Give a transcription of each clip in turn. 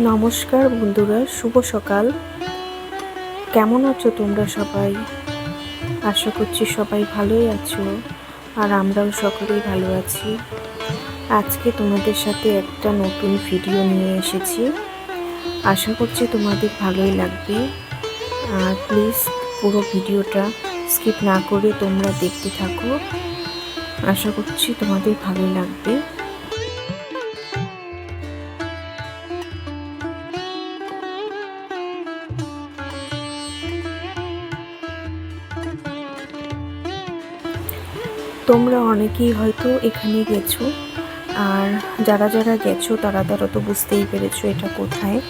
নমস্কার বন্ধুরা, শুভ সকাল। কেমন আছো তোমরা সবাই? আশা করছি সবাই ভালোই আছো আর আমরাও সকলেই ভালো আছি। আজকে তোমাদের সাথে একটা নতুন ভিডিও নিয়ে এসেছি। আশা করছি তোমাদের ভালোই লাগবে। আর প্লিজ পুরো ভিডিওটা স্কিপ না করে তোমরা দেখতে থাকো। আশা করছি তোমাদের ভালোই লাগবে। তোমরা অনেকেই হয়তো এখানে গেছো। আর যারা যারা গেছো, তারা তারা তো বুঝতেই পেরেছ এটা কোথায়।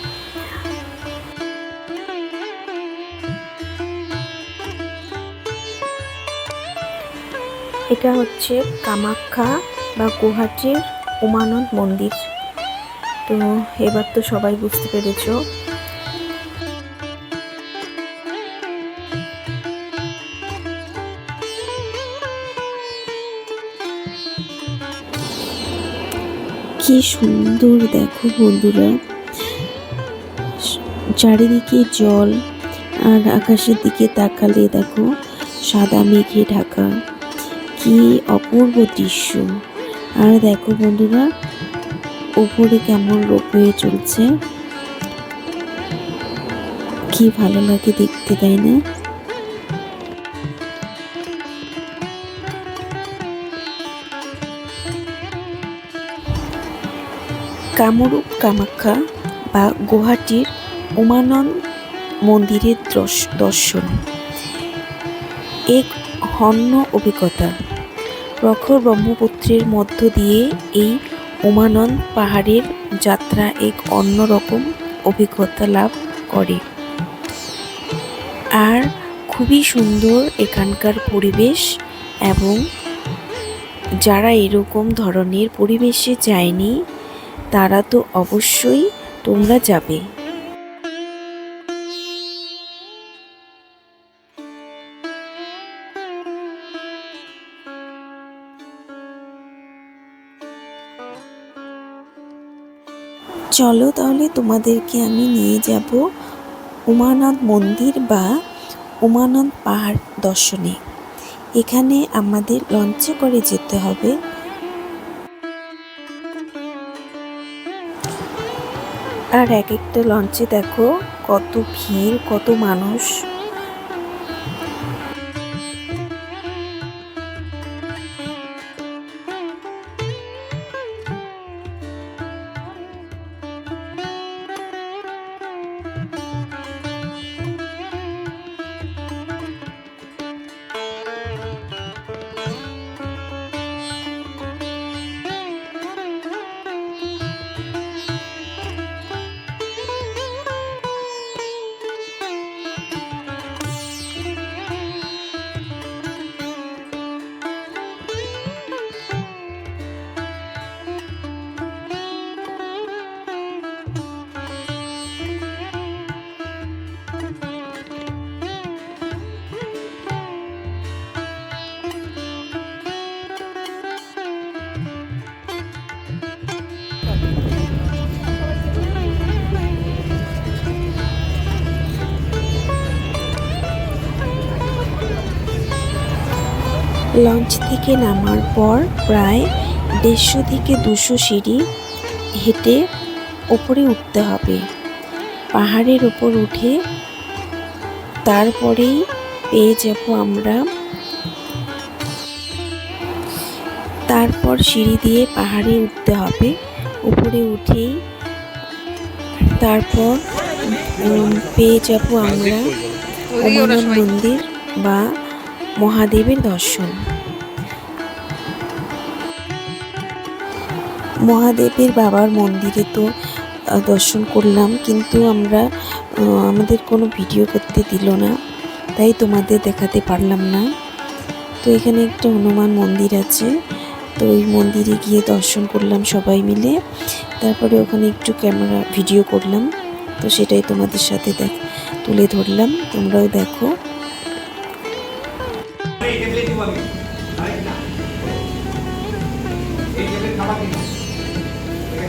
এটা হচ্ছে কামাখ্যা বা গুয়াহাটির উমানন্দ মন্দির। তো এবার তো সবাই বুঝতে পেরেছ কি সুন্দর দেখো বন্ধুরা। চারিদিকে জল আর আকাশের দিকে তাকালে দেখো, সাদা মেঘে ঢাকা। কি অপূর্ব দৃশ্য। আর দেখো বন্ধুরা, উপরে কেমন রোপ হয়ে চলছে। কি ভালো লাগে দেখতে, তাই না? কামরূপ কামাখ্যা বা গুয়াহাটির উমানন্দ মন্দিরের দর্শ- দর্শন। এক হন্য অভিজ্ঞতা। প্রখর ব্রহ্মপুত্রের মধ্য দিয়ে এই উমানন্দ পাহাড়ের যাত্রা এক অন্যরকম অভিজ্ঞতা লাভ করে। আর খুবই সুন্দর এখানকার পরিবেশ এবং যারা এরকম ধরনের পরিবেশে যায়নি তারা তো অবশ্যই তোমরা যাবে। চলো তাহলে তোমাদেরকে আমি নিয়ে যাব উমানন্দ মন্দির বা উমানন্দ পাহাড় দর্শনে। এখানে আমাদের লঞ্চে করে যেতে হবে। আর এক একটা লঞ্চে দেখো কত ভিড় কত মানুষ। লঞ্চ থেকে নামার পর প্রায় দেড়শো থেকে দুশো সিঁড়ি হেঁটে ওপরে উঠতে হবে। পাহাড়ের ওপর উঠে তারপরেই পেয়ে যাব আমরা। তারপর সিঁড়ি দিয়ে পাহাড়ে উঠতে হবে। উপরে উঠেই তারপর পেয়ে যাব আমরা মন্দির বা মহাদেবের দর্শন। মহাদেবের বাবার মন্দিরে তো দর্শন করলাম, কিন্তু আমরা আমাদের কোনো ভিডিও করতে দিল না, তাই তোমাদের দেখাতে পারলাম না। তো এখানে একটা হনুমান মন্দির আছে, তো ওই মন্দিরে গিয়ে দর্শন করলাম সবাই মিলে। তারপরে ওখানে একটু ক্যামেরা ভিডিও করলাম, তো সেটাই তোমাদের সাথে দেখ, তুলে ধরলাম, তোমরাও দেখো।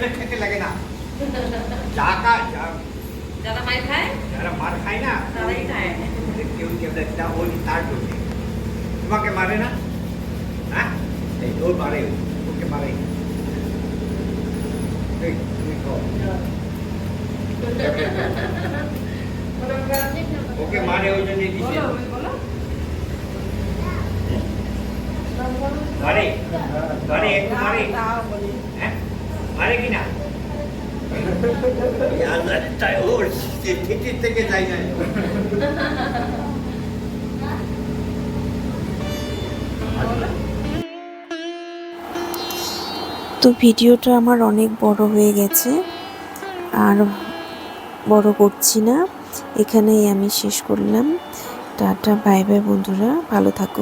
না তো কেমন খেতে লাগে না যা কা যা যারা মাই খায় যারা মার খায় না তারাই খায় কেউ কেমন যা ওই তার জন্য তোমাকে মারে না হ্যাঁ এই ওর মারে ওকে মারে এই, তুমি খাও। ওকে মারে ওই জন্য দিছে মারে মারে একটু মারে হ্যাঁ মারে কি না? আজারটাই ওর ঠিকই থেকে যাই না। তো ভিডিওটা আমার অনেক বড় হয়ে গেছে আর বড় করছি না। এখানেই আমি শেষ করলাম। টাটা বাই বাই বন্ধুরা ভালো থাকো।